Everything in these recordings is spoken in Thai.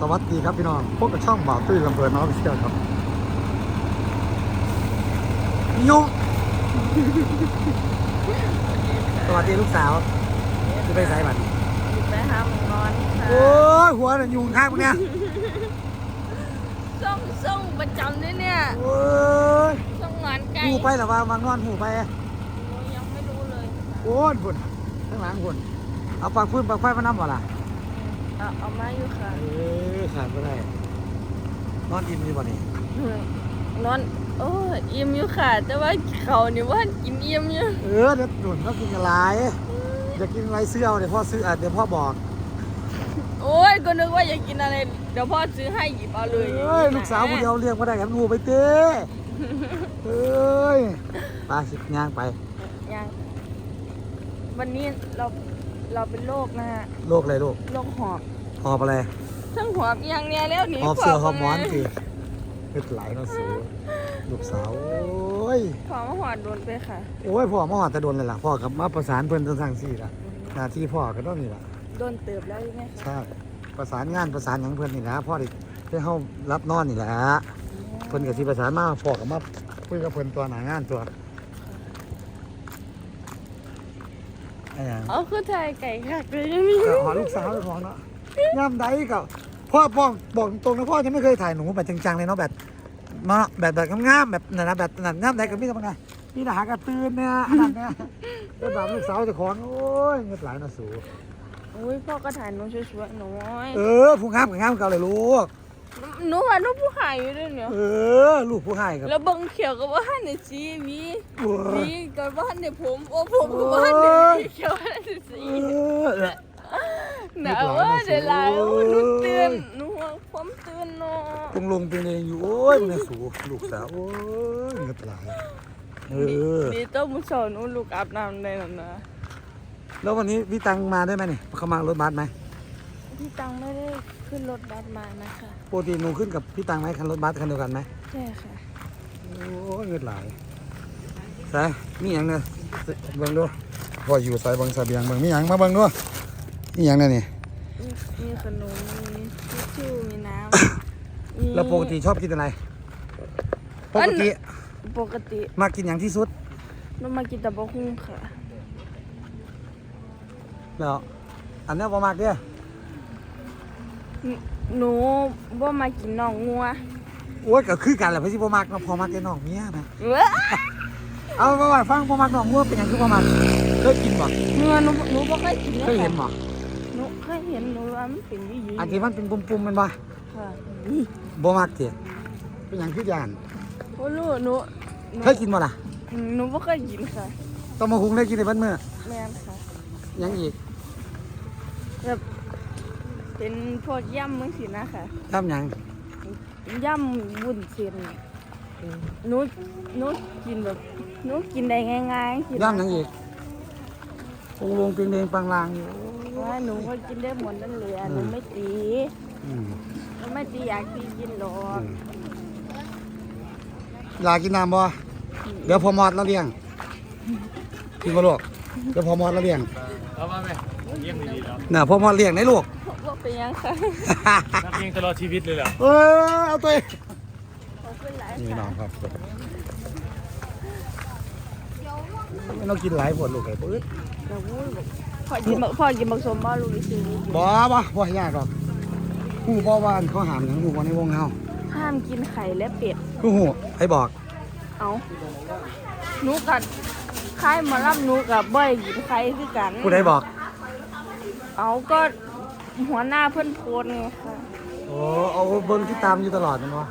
สวัสดีครับพี่น้องพบกับช่องบ่าวตุ้ยลำเพลินน้องเชียครับยุ่งสวัสดีลูกสาวจะไปสายบัตรไปหาหมอนอนค่ะโอ้ยหัวน่ะยุงข้างพวกเนี้ยส่งส่งประจำด้วยเนี่ยโอ้ยส่งงานไก่หูไปหรอว่ามางอนหูไปโอ้ยยังไม่รู้เลยโอ้ยพุ่นข้างหลังพุ่นเอาปากพื้นปากไฟมาน้ำบ่ล่ะ เอาเอามาอยู่ค่ะเออขาดไม่ได้ นอนอิ่มดีบ่นี่นอนโอ้ยอิ่มอยู่ค่ะ แต่ว่าเขานี่ว่ากินอิ่มอยู่เออเดี๋ยวหนุนเขากินอะไรอยากกินอะไรซื้อเอาเดี๋ยวพ่อซื้ออะเดี๋ยวพ่อบอก โอ้ยก็นึกว่าอยากกินอะไร เดี๋ยวพ่อซื้อให้หยิบเอาเลยเอ้ยลูกสาวคนเดียวเลี้ยงมาได้กันงูไปเต้เอ้ยไปสิย่างไปยังวันนี้เรา เราเป็นโรคนะฮะโรคอะไรลูกโรคหอบหอบอะไรทั้งหอบอย่างเนี้ยแล้วหนีหอบเสือหอบหมอนสิสิเฮ็ดไหลายเนาะสูลูกสาวโอ้ยขอมาหอดโดนไปค่ะโอ้ยพ่อมาหอดแต่โดนเลยล่ะพ่อกับมาประสานเพิ่นทั้งทางสี่ล่ะหน้าที่พ่อก็ต้องนี่ล่ะโดนเติบแล้วใช่ไหมคะใช่ประสานงานประสานหยังเพิ่นนี่ล่ะพ่อได้ได้เฮารับนอนนี่แหละเพิ่นก็สิประสานมาพ่อก็มาคุยกับเพิ่นตัวหน้างานตัว อะไรอย่างเอาคือไทยไก่ค่ะเลยยังมีก็หอลูกสาวเจ้าของเนาะย่ำใดก็พ่อบอกบอกตรงนะพ่อจะไม่เคยถ่ายหนูแบบจริงๆเลยเนาะแบบมาแบบแบบงามๆแบบนั่นนะแบบนั่นย่ำใดก็มีแต่ว่าไงมีแต่หากระตือนเนี่ยอันนั้นเนี่ยแล้วแบบลูกสาวเจ้าของโอ้ยเงินหลายนะสูอุ้ยพ่อก็ถ่ายหนูสวยๆหนูน้อยเออผู้งามกับงามเก่าเลยลูก หนูว่าหนูผู้หายอยู่ด้วยเนี่ยเออ ลูกผู้ให้ครับ แล้วเบังเขียวก็ว่าในสีวีโอ้ยวีก็ว่าในผมโอ้ผมก็ว่าในสีเขียวในสี เออเออหนาวว่าเดี๋ยวลายโอ้ยหนูเตือนหนูว่าผมเตือนเนาะตรงลงเป็นเองอยู่ โอ้ยมันสูลูกสาว โอ้ยเงินหลายเออ ดีต้องมุสอนหนูลูกอาบน้ำได้แล้วนะ แล้ววันนี้พี่ตังมาได้ไหมนี่เขามารถบัสไหม พี่ตังไม่ได้ขึ้นรถบัสมานะคะปกติหนูขึ้นกับพี่ตังไหมคันรถบัสคันเดียวกันไหมใช่ค่ะ โอ้ยเงินหลายใส่มีหยังเนี่ยเบิ่งดูพออยู่ใส่เบิ่งเสบียงเบิ่งมีหยังมาเบิ่งดูมีหยังเนี่ยนี่มีมีขนมมีทิชชู่มีน้ำมีแล้วปกติชอบกินอะไรปกติปกติมากินอย่างที่สุดหนูมากินแต่บะฮุ่งค่ะแล้วอันนี้บ่มากเด้อ หนูหนูบ่มากินน่องงัวโอ้ยก็คือกันแหละพี่สิบ่มากเนาะพอมากแต่น้องเมียนะเว้ยเอามาว่าฟังบ่มากน้องงัวเป็นหยังคือบ่มากเคยกินบ่เงื่อหนูหนูบ่เคยกินลเคยเห็นบ่หนูเคยเห็นหนูว่ามันเป็นยี่ยี่อันที่มันเป็นปุ่มๆแมันบ่ค่ะนี่บ่มากเด้เป็นหยังคือย่านโอ้ลูกหนูหนูเคยกินบ่ล่ะหนูบ่เคยกินค่ะต้องมาหุงได้กินในบ้านมื้อแม่นค่ะหยังอีกแบบ เป็นพวกย่ำมึงสินะค่ะทำหยังย่ำบุญเส้นหนูหนูกินแบบหนูกินได้ง่ายๆสินะย่ำหยังอีกองลงเปียงเดงปังลางอยู่ว่าหนูก็กินได้หมดนั่นเลยอะหนูไม่ตีอืมหนูไม่ตีอยากตีกินหรอกอยากกินน้ำบ่เดี๋ยวพอมอดแล้วเลี้ยงกินบ่ลูกเดี๋ยวพอมอดแล้วเลี้ยงเอามาไหมเยี่ยมดีๆแล้ว น่ะพอมอดเลี้ยงได้ลูกว่า เป็นยังค่ะนักเรียนตลอดชีวิตเลยเหรอเออเอาตัวเองขอบคุณหลายนี่น้ค่ะองครับไม่ต้องกินหลายปวดลูกไอ้ปื๊ดเราพูดแบบพ่อกินบักพ่อกินบักสมบ่ลูกอีสิบ่บ่บ่ยากหรอกหูบ่ว่าอันเขาหามหยังหูบ่ในวงเฮาห้ามกินไข่และเป็ดคือหูให้บอก เอาหนูกัดคล้ายหมารับหนูกับบ่อยกินไข่คือกันผู้ใดบอก เอาก็ หัวหน้าเพื่อนโพสต์ไงค่ะโอ้เอาเบิ่งที่ตามอยู่ตลอดแมันวะ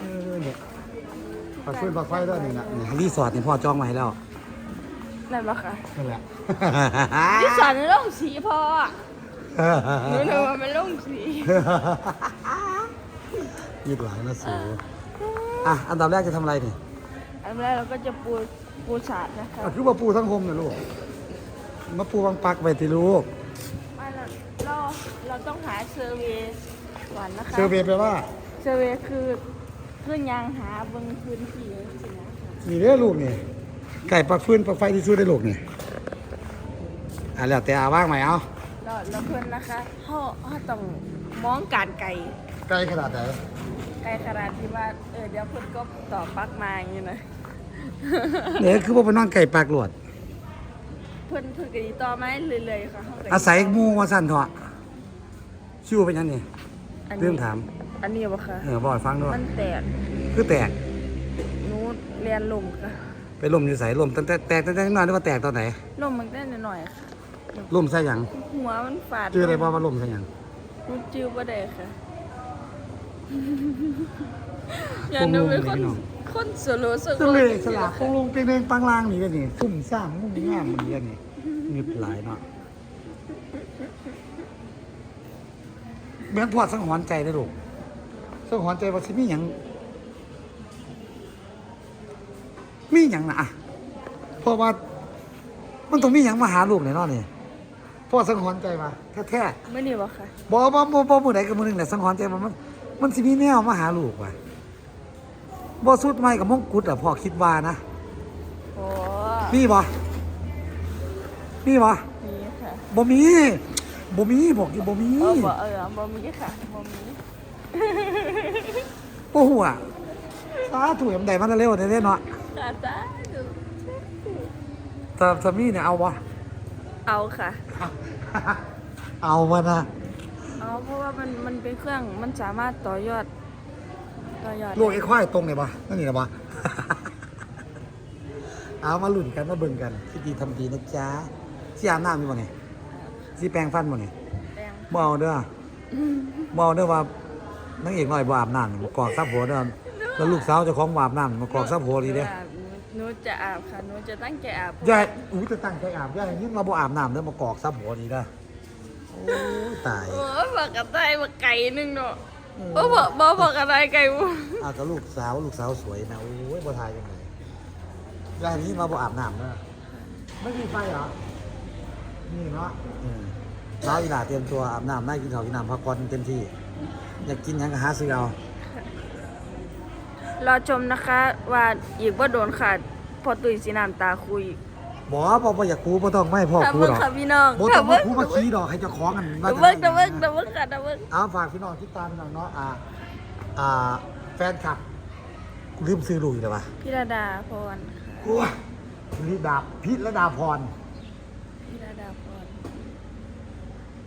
เออเนี่ยปักฟืนปักไฟด้วยนี่นะนี่รีสอร์ทนี่พ่อจองไว้ให้แล้วนั่นปะค่ะนั่นแหละ ที่สอนในโรงสีพ่อหนูหนูว่ามันโรงสียืดหลายนะสูอะอันดับแรกจะทำอะไรนี่อันแรกเราก็จะปูปูสาดนะคะ อะคือว่าปูทั้งคมนะลูกมาปูบางปักไปที่ลูก ไม่เราเราเรา ต้องหาเซอร์เวย์ก่อนนะคะเซอร์เวย์แปลว่า เซอร์เวย์คือคือยางหาเบิ่งพื้นที่สินะคะนี่เด้อลูกนี่ ไก่ปักฟืนปักไฟที่สุดได้ลูกนี่อะแล้วแต่อาว่างไหมเอาเราเราเพิ่นนะคะเขาเขาต้องมองการไกลไกลขนาดไหนไกลขนาดที่ว่าเออเดี๋ยวเพิ่นก็ต่อปลั๊กมาอย่างนี้นะเนี่ยคือว่าไปนอนไก่ปากหลวดเพิ่นเพิ่นก็สิต่อไม้เรื่อยๆค่ะเฮก็อาศัยหมูว่าสั่นเถอะ ชิวเป็นยังไงอันนี้เรื่องถามอันนี้บ่ค่ะเออบอกให้ฟังด้วยมันแตกคือแตกหนูเรียนลมค่ะไปล่มอยู่ใส่ล่มตั้งแต่แตกตั้งแต่นานหรือว่าแตกตอนไหนลมมันได้หน่อยๆค่ะ ล่มใส่หยังหัวมันฟาดชื่ออะไรบ่ว่าล่มใส่หยังหนูจื้อบ่ได้ค่ะอย่างหนูเป็นคนคนสโลสสเลสลากคงลงเป็นเองปังลางนี่กันนี่ซุ่มซ่ามงุ่มง่ามมันนี่กันนี่มีหลายเนาะ เหมือนพอดสังหรณ์ใจได้อลูกสังหรณ์ใจว่าสิมีหยังมีหยังนะอะเพราะว่า มันต้องมีหยังมาหาลูกแน่นอนนี่พอสังหรณ์ใจมาแท้ๆมื้อนี้บ่ค่ะบ่บ่บ่บ่มื้อใดก็มื้อหนึงแหละสังหรณ์ใจว่ามัน มันสิมีแนวมาหาลูกว่ะบ่สุดใหม่กับมงกุฎอะพ่อคิดว่านะโอ้มีบ่มีบ่มีค่ะบ่มี บ่มีบอกอยู่บ่มีเออบ่เออบ่มีค่ะบ่มีบ่ฮู้อะสาธุยามใดมันเร็วๆได้เนาะค่ะจ้าดูถ้าถ้ามีเนี่ยเอาบ่เอาค่ะ เอาบ่นะเอาเพราะว่ามันมันเป็นเครื่องมันสามารถต่อยอดต่อยอดลูกไอ้ควายตรงเนี่ยบ่นั่นนี่ล่ะบ่เอามาลุ้นกันมาเบิ่งกันคิดดีทำดีนะจ๊ะสิอาบน้ำอยู่บ่นี่ สิแปรงฟันบ่นี่แดงบ่เอาเด้อบ่เอาเด้อว่านางเอกน้อยบ่อาบน้ำนี่บ่กอกซับหัวเด้อแล้วลูกสาวเจ้าของบ่อาบน้ำมากอกซับหัวดีเด้อหนูจะอาบค่ะหนูจะตั้งใจอาบยายอู้จะตั้งใจอาบยายยิ่งมาบ่อาบน้ำเด้อมากอกซับหัวดีเด้อโอ้ยตาย โอ้ยบอกกระต่ายบอกไก่หนึงเนาะบ่บอกบ่บอกกระต่ายไก่บ่อาก็ลูกสาวลูกสาวสวยนะโอ้ยบ่ทายจังไงยายนี่มาบ่อาบน้ำเด้อไม่มีไฟเหรอ นี่เนาะอืมเราอีหลาเตรียมตัวอาบน้ำได้กินข้าวกินน้ำพักผ่อนเต็มที่ อยากกินหยังก็หาซื้อเอา รอชมนะคะว่าอีกบ่โดนค่ะพอตุยสีน้ำตาคุยบ่บ่บ่อยากคูบ่ต้องไม่ให้พ่อถ้าคูเบิ่งหรอกค่ะพี่น้องบ่ต้ถ้าองมาเบิ่งคูมาขี้ดอกให้เจ้าของกันว่าถ้าจะเบิ่งได้ถ้าเบิ่งถ้าเบิ่งค่ะถ้าเบิ่งเอาฝากพี่น้องติดตามพี่น้องเนาะอ่าอ่าแฟนคลับกูลืมซื้อลูกอีกแล้ววะพี่ดาดาพรค่ะโอ้ยพิดาพิรดาพร พี่ดาดาพร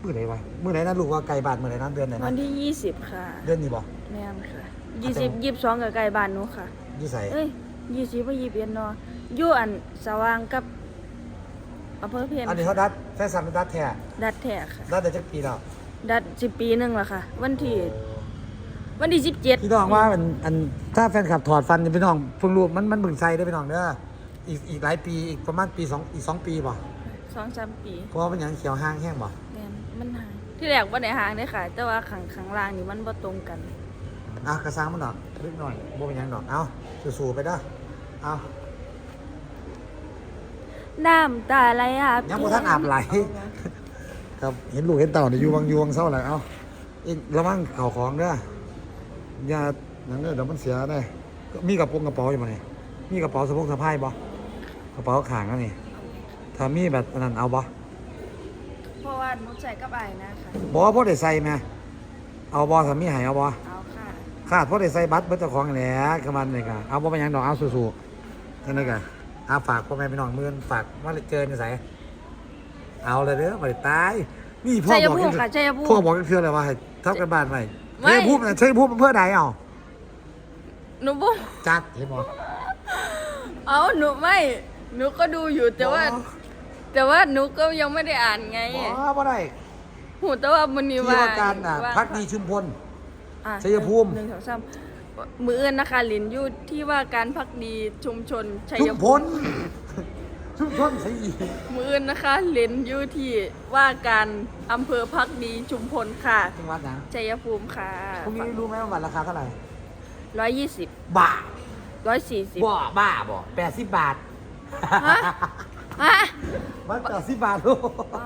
มื้อไหนวะมื้อไหนนะลูกว่าไกลบ้านมื้อไหนนะเดือนไหนวันะนที่20ค่ะ เดือนนี้บ่ แม่นค่ะ20 22กับไก่บ้านหนูค่ะ อยู่ไสเอ้ย20บ่21เนาะอยู่อันสว่างกับอำเภอเพียนอันนี้เขาดัดแฟนซันดัดแท้ดัดแท้ค่ะ ดัดได้จักปีแล้วดัด10ปีหนึงแล้วค่ะ วันที่วันที่17พี่น้องว่ามันอันถ้าแฟนคลับถอดฟันนี่พี่น้องเพิ่งรู้มันมันเบิ่งไซได้อพี่น้องเด้ออีกอีกหลายปีอีกประมาณปีสองอีกสองปีบ่ สองสามปีเพราะว่าเป็นหยังเขียวห้างแห้งบ่แม่นมันหางที่แรกบ่ได้หางเด้ค่ะ แต่ว่าข้างข้างล่างนี่มันบ่ตรงกัน อะกระซังมันดอกลึกหน่อยบ่เป็นหยังดอกเอาสู้ๆไปเด้อเอาน้ำตาไหลอาบยังบ่ทันอาบไหล ครับเห็นลูกเห็นเต่าเนี่ยอยู่วังยวงเศร้าแล้วเอาเอ็งระวังเข่าของเด้ออย่าหนังเด้อเดี๋ยวมันเสียได้มีกระโปรงกระเป๋าอยู่บ่นี่มีกระเป๋าสะพกสะพายบ่กระเป๋าขางนั่นนี่ ถ้ามีแบบอันนั้นเอาบ่เพราะว่าหนูใส่กับไอ้นะคะบ่พอได้ใส่แม่เอาบ่ถ้ามีให้เอาบ่เอาค่ะ ขาดพอได้ใส่บัตรเบิดเจ้าของนั่นแหละคือมันนี่ก็เอาบ่เป็นหยังดอกเอาสู้ๆจังได๋ก็อาฝากพ่อแม่พี่น้องมื้อนฝากมาเจอจังไสเอาเลยเด้อบ่ได้ตายนี่พ่อชัยบอกภูจัมิงค่ะชัยภูพ่อมิบอกกันเพื่ออะไรวะให้ทับกันบ้านไว้ไม่ใช่พูดใช่พูดเพื่อใดเอาหนูบ่จัดเห็นบ่ เอาหนูไม่ หนูก็ดูอยู่แต่ว่า แต่ว่าหนูก็ยังไม่ได้อ่านไงบ่บ่ได้หูแต่ว่ามันนี่ที่ว่าว่าการอะว่าพักดีชุมพล อะชัยภูมิ หนึ่งสองสามมือเอื้อนนะคะหลินอยู่ที่ว่าการพักดีชุมชนชัยชุมพภูลมิชุมพลสีมือเอื้อนนะคะหลินอยู่ที่ว่าการอำเภอพักดีชุมพลค่ะจังหวัดหยังชัยภูมิค่ะพรุ่งนี้รู้ไหมว่าบัตรราคาเท่าไหร่ร้อยยี่สิบบ้าร้อยสี่สิบบ่บ้าบ่แปดสิบบาท ฮะ ฮะ มันแปดสิบบาทลูกบ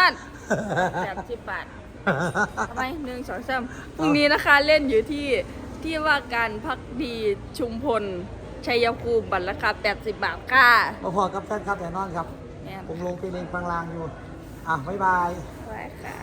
าทแปดสิบบาททำไมหนึ่งสองสามพรุ่งนี้นะคะเล่นอยู่ที่ที่ว่าการพักดีชุมพลชัยภูมิบัตรราคาแปดสิบบาทค่ะมาพอกับแฟนครับแน่นอนครับแม่นผมลงไปเลงฟังลางอยู่ อะ บ๊ายบายไว้ค่ะ